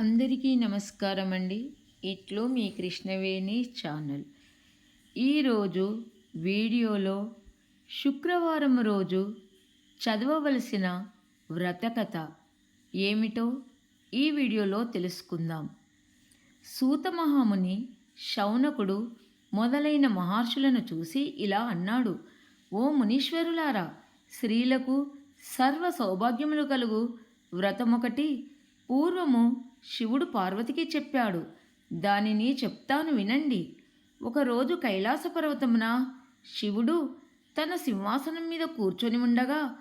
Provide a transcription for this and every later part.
అందరికీ నమస్కారం అండి ఇట్లు మీ కృష్ణవేణి ఛానల్. ఈరోజు వీడియోలో శుక్రవారం రోజు చదవవలసిన వ్రతకథ ఏమిటో ఈ వీడియోలో తెలుసుకుందాం. సూతమహాముని శౌనకుడు మొదలైన మహర్షులను చూసి ఇలా అన్నాడు ఓ మునీశ్వరులారా స్త్రీలకు సర్వ సౌభాగ్యములు కలుగు. వ్రతమొకటి పూర్వము శివుడు పార్వతికి చెప్పాడు. దానిని చెప్తాను వినండి. ఒకరోజు కైలాస పర్వతమున శివుడు తన సింహాసనం మీద కూర్చొని ఉండగా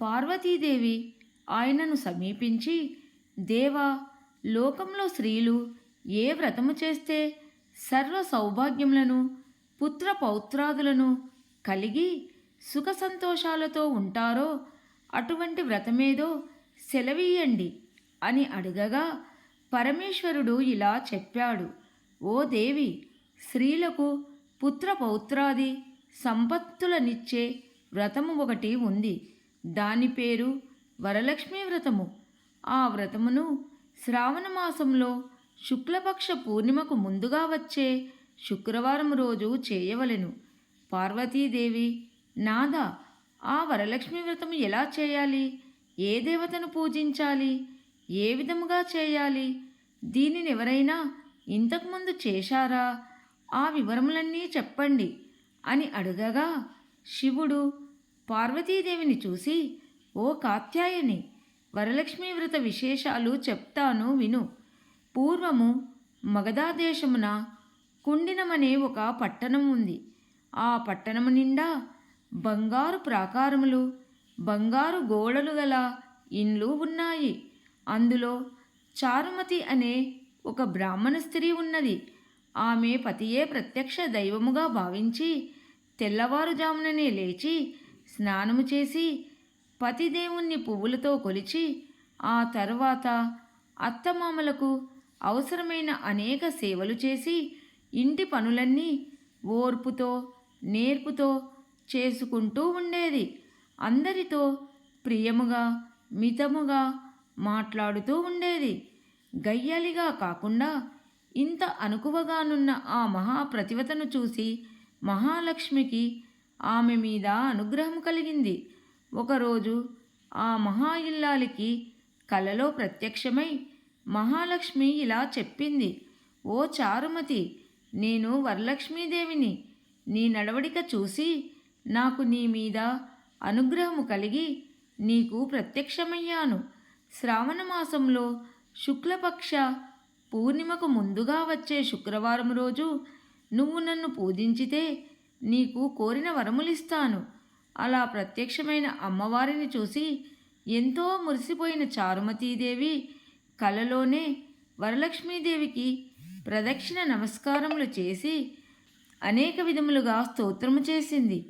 పార్వతీదేవి ఆయనను సమీపించి దేవా లోకంలో స్త్రీలు ఏ వ్రతము చేస్తే సర్వ సౌభాగ్యములను పుత్ర పౌత్రాదులను కలిగి సుఖ సంతోషాలతో ఉంటారో అటువంటి వ్రతమేదో సెలవీయండి అని అడగగా పరమేశ్వరుడు ఇలా చెప్పాడు. ఓ దేవి స్త్రీలకు పుత్ర పౌత్రాది సంపత్తులనిచ్చే వ్రతము ఒకటి ఉంది. దాని పేరు వరలక్ష్మి వ్రతము. ఆ వ్రతమును శ్రావణ మాసంలో శుక్లపక్ష పూర్ణిమకు ముందుగా వచ్చే శుక్రవారం రోజు చేయవలెను. పార్వతీదేవి నాద ఆ వరలక్ష్మి వ్రతము ఎలా చేయాలి? ఏ దేవతను పూజించాలి? ఏ విధముగా చేయాలి? దీనిని ఎవరైనా ఇంతకుముందు చేశారా? ఆ వివరములన్నీ చెప్పండి అని అడగగా శివుడు పార్వతీదేవిని చూసి ఓ కాత్యాయని వరలక్ష్మి వ్రత విశేషాలు చెప్తాను విను. పూర్వము మగధాదేశమున కుండినమనే ఒక పట్టణం ఉంది. ఆ పట్టణము నిండా బంగారు ప్రాకారములు బంగారు గోడలు గల ఇండ్లు ఉన్నాయి. అందులో చారుమతి అనే ఒక బ్రాహ్మణ స్త్రీ ఉన్నది. ఆమె పతియే ప్రత్యక్ష దైవముగా భావించి తెల్లవారుజాముననే లేచి స్నానము చేసి పతిదేవుణ్ణి పువ్వులతో కొలిచి ఆ తర్వాత అత్తమామలకు అవసరమైన అనేక సేవలు చేసి ఇంటి పనులన్నీ ఓర్పుతో నేర్పుతో చేసుకుంటూ ఉండేది. అందరితో ప్రియముగా మితముగా మాట్లాడుతూ ఉండేది. గయ్యాలిగా కాకుండా ఇంత అనుకువగానున్న ఆ మహాప్రతివతను చూసి మహాలక్ష్మికి ఆమె మీద అనుగ్రహం కలిగింది. ఒకరోజు ఆ మహా ఇల్లాలికి కలలో ప్రత్యక్షమై మహాలక్ష్మి ఇలా చెప్పింది. ఓ చారుమతి నేను వరలక్ష్మీదేవిని. నీ నడవడిక చూసి నాకు నీ మీద అనుగ్రహము కలిగి నీకు ప్రత్యక్షమయ్యాను. శ్రావణ మాసంలో శుక్లపక్ష పూర్ణిమకు ముందుగా వచ్చే శుక్రవారం రోజు నువ్వు నన్ను పూజించితే నీకు కోరిన వరములిస్తాను. అలా ప్రత్యక్షమైన అమ్మవారిని చూసి ఎంతో మురిసిపోయిన చారుమతీదేవి కలలోనే వరలక్ష్మీదేవికి ప్రదక్షిణ నమస్కారములు చేసి అనేక విధములుగా స్తోత్రము చేసింది.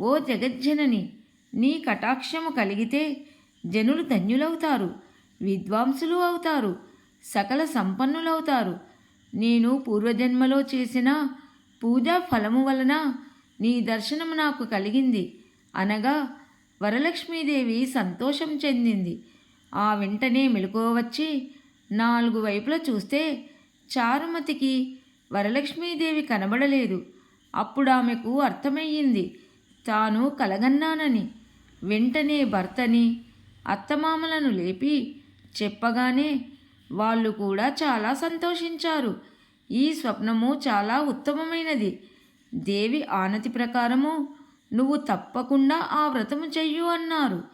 ఓ జగజ్జనని నీ కటాక్షము కలిగితే జనులు ధన్యులవుతారు. విద్వాంసులు అవుతారు సకల సంపన్నులవుతారు. నేను పూర్వజన్మలో చేసిన పూజా ఫలము వలన నీ దర్శనం నాకు కలిగింది. అనగా వరలక్ష్మీదేవి సంతోషం చెందింది. ఆ వెంటనే మెలకువచ్చి నాలుగు వైపులా చూస్తే చారుమతికి వరలక్ష్మీదేవి కనబడలేదు. అప్పుడు ఆమెకు అర్థమయ్యింది తాను కలగన్నానని. వెంటనే భర్తని అత్తమామలను లేపి చెప్పగానే వాళ్ళు కూడా చాలా సంతోషించారు. ఈ స్వప్నము చాలా ఉత్తమమైనది. దేవి ఆనతి ప్రకారము నువ్వు తప్పకుండా ఆ వ్రతము చెయ్యు అన్నారు.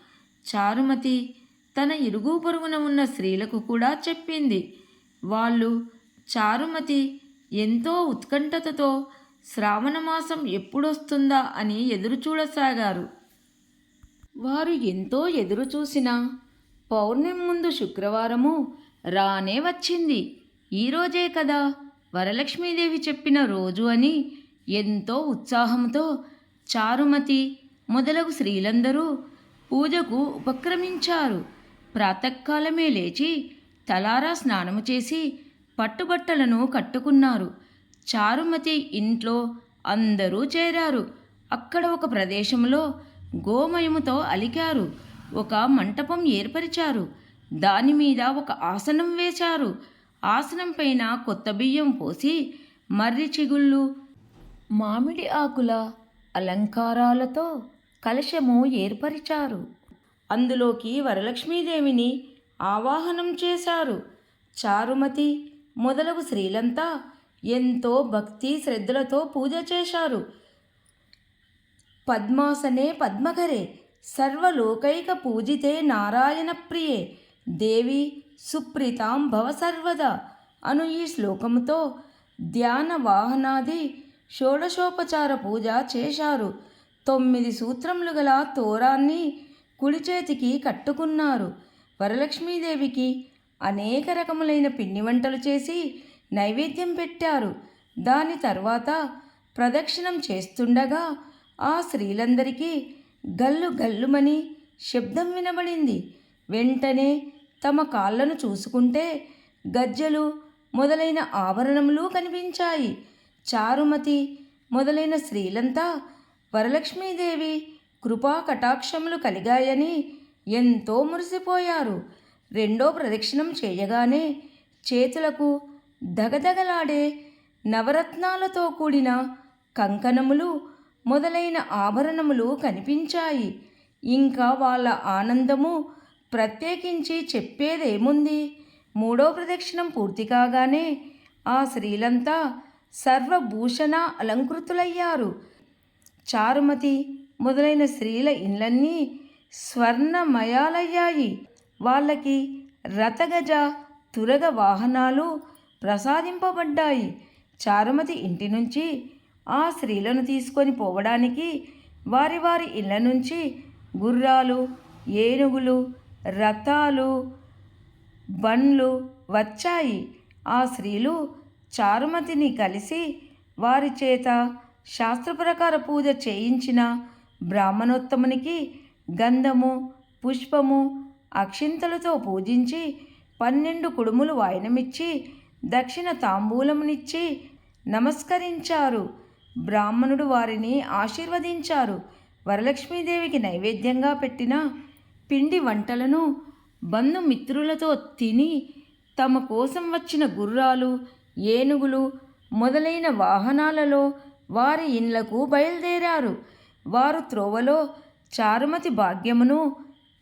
చారుమతి తన ఇరుగు పొరుగున ఉన్న స్త్రీలకు కూడా చెప్పింది. వాళ్ళు చారుమతి ఎంతో ఉత్కంఠతతో శ్రావణమాసం ఎప్పుడొస్తుందా? అని ఎదురుచూడసాగారు. వారు ఎంతో ఎదురుచూసినా పౌర్ణమి ముందు శుక్రవారము రానే వచ్చింది. ఈరోజే కదా వరలక్ష్మీదేవి చెప్పిన రోజు అని ఎంతో ఉత్సాహంతో చారుమతి మొదలగు స్త్రీలందరూ పూజకు ఉపక్రమించారు. ప్రాతకాలమే లేచి తలారా స్నానము చేసి పట్టుబట్టలను కట్టుకున్నారు. చారుమతి ఇంట్లో అందరూ చేరారు. అక్కడ ఒక ప్రదేశంలో గోమయముతో అలికారు. ఒక మంటపం ఏర్పరిచారు. దాని మీద ఒక ఆసనం వేశారు. ఆసనం పైన కొత్త బియ్యం పోసి మర్రి చిగుళ్ళు మామిడి ఆకుల అలంకారాలతో కలశము ఏర్పరిచారు. అందులోకి వరలక్ష్మీదేవిని ఆవాహనం చేశారు. చారుమతి మొదలగు స్త్రీలంతా ఎంతో భక్తి శ్రద్ధలతో పూజ చేశారు. పద్మాసనే పద్మకరే సర్వలోకైక పూజితే నారాయణ ప్రియే. దేవి సుప్రీతాం భవ సర్వదా. అను ఈ శ్లోకముతో ధ్యాన వాహనాది షోడశోపచార పూజ చేశారు. తొమ్మిది సూత్రములు గల తోరాన్ని కుడి చేతికి కట్టుకున్నారు. వరలక్ష్మీదేవికి అనేక రకములైన పిండి వంటలు చేసి నైవేద్యం పెట్టారు. దాని తర్వాత ప్రదక్షిణం చేస్తుండగా ఆ స్త్రీలందరికీ గల్లు గల్లుమని శబ్దం వినబడింది. వెంటనే తమ కాళ్ళను చూసుకుంటే గజ్జలు మొదలైన ఆభరణములు కనిపించాయి. చారుమతి మొదలైన స్త్రీలంతా వరలక్ష్మీదేవి కృపా కటాక్షములు కలిగాయని ఎంతో మురిసిపోయారు. రెండో ప్రదక్షిణం చేయగానే చేతులకు దగదగలాడే నవరత్నాలతో కూడిన కంకణములు మొదలైన ఆభరణములు కనిపించాయి. ఇంకా వాళ్ళ ఆనందము ప్రత్యేకించి చెప్పేదేముంది? మూడో ప్రదక్షిణం పూర్తి కాగానే ఆ స్త్రీలంతా సర్వభూషణ అలంకృతులయ్యారు. చారుమతి మొదలైన స్త్రీల ఇళ్ళన్నీ స్వర్ణమయాలయ్యాయి. వాళ్ళకి రథగజ తురగ వాహనాలు ప్రసాదింపబడ్డాయి. చారుమతి ఇంటి నుంచి ఆ స్త్రీలను తీసుకొని పోవడానికి వారి వారి ఇళ్ళ నుంచి గుర్రాలు ఏనుగులు రథాలు బండ్లు వచ్చాయి. ఆ స్త్రీలు చారుమతిని కలిసి వారి చేత శాస్త్రప్రకార పూజ చేయించిన బ్రాహ్మణోత్తమునికి గంధము పుష్పము అక్షింతలతో పూజించి పన్నెండు కుడుములు వాయనమిచ్చి దక్షిణ తాంబూలమునిచ్చి నమస్కరించారు. బ్రాహ్మణుడు వారిని ఆశీర్వదించారు. వరలక్ష్మీదేవికి నైవేద్యంగా పెట్టిన పిండి వంటలను బంధుమిత్రులతో తిని తమ కోసం వచ్చిన గుర్రాలు ఏనుగులు మొదలైన వాహనాలలో వారి ఇండ్లకు బయలుదేరారు. వారు త్రోవలో చారుమతి భాగ్యమును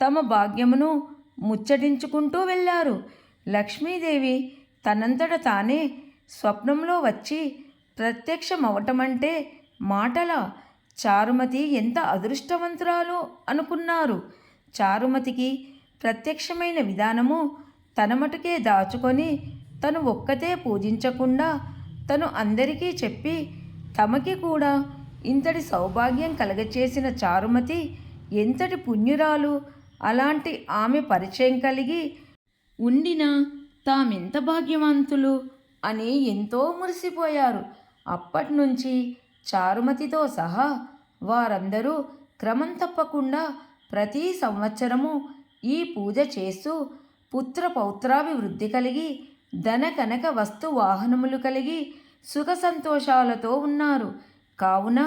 తమ భాగ్యమును ముచ్చటించుకుంటూ వెళ్ళారు. లక్ష్మీదేవి తనంతట తానే స్వప్నంలో వచ్చి ప్రత్యక్షమవటమంటే మాటల? చారుమతి ఎంత అదృష్టవంతురాలు అనుకున్నారు. చారుమతికి ప్రత్యక్షమైన విధానము తన మటుకే దాచుకొని తను ఒక్కతే పూజించకుండా తను అందరికీ చెప్పి తమకి కూడా ఇంతటి సౌభాగ్యం కలగచేసిన చారుమతి ఎంతటి పుణ్యురాలు? అలాంటి ఆమె పరిచయం కలిగి ఉండినా తామెంత భాగ్యవంతులు అని ఎంతో మురిసిపోయారు. అప్పటి నుంచి చారుమతితో సహా వారందరూ క్రమం తప్పకుండా ప్రతి సంవత్సరము ఈ పూజ చేస్తూ పుత్ర పౌత్రాభివృద్ధి కలిగి ధన కనక వస్తు వాహనములు కలిగి సుఖ సంతోషాలతో ఉన్నారు. కావున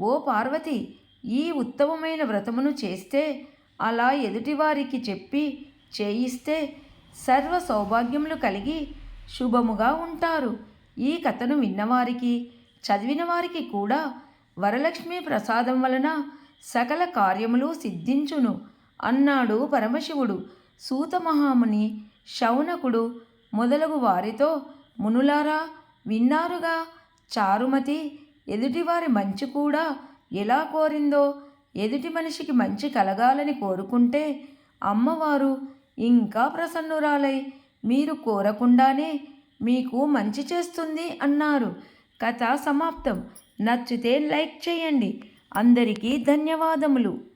ఓ పార్వతి ఈ ఉత్తమమైన వ్రతమును చేస్తే అలా ఎదుటివారికి చెప్పి చేయిస్తే సర్వ సౌభాగ్యములు కలిగి శుభముగా ఉంటారు. ఈ కథను విన్నవారికి చదివిన వారికి కూడా వరలక్ష్మి ప్రసాదం వలన సకల కార్యములు సిద్ధించును అన్నాడు పరమశివుడు. సూతమహాముని శౌనకుడు మొదలగు వారితో మునులారా విన్నారుగా? చారుమతి ఎదుటివారి మంచి కూడా ఎలా కోరిందో ఎదుటి మనిషికి మంచి కలగాలని కోరుకుంటే అమ్మవారు ఇంకా ప్రసన్నురాలై మీరు కోరకుండానే మీకు మంచి చేస్తుంది అన్నారు. కథ సమాప్తం. నచ్చితే లైక్ చేయండి. అందరికీ ధన్యవాదములు.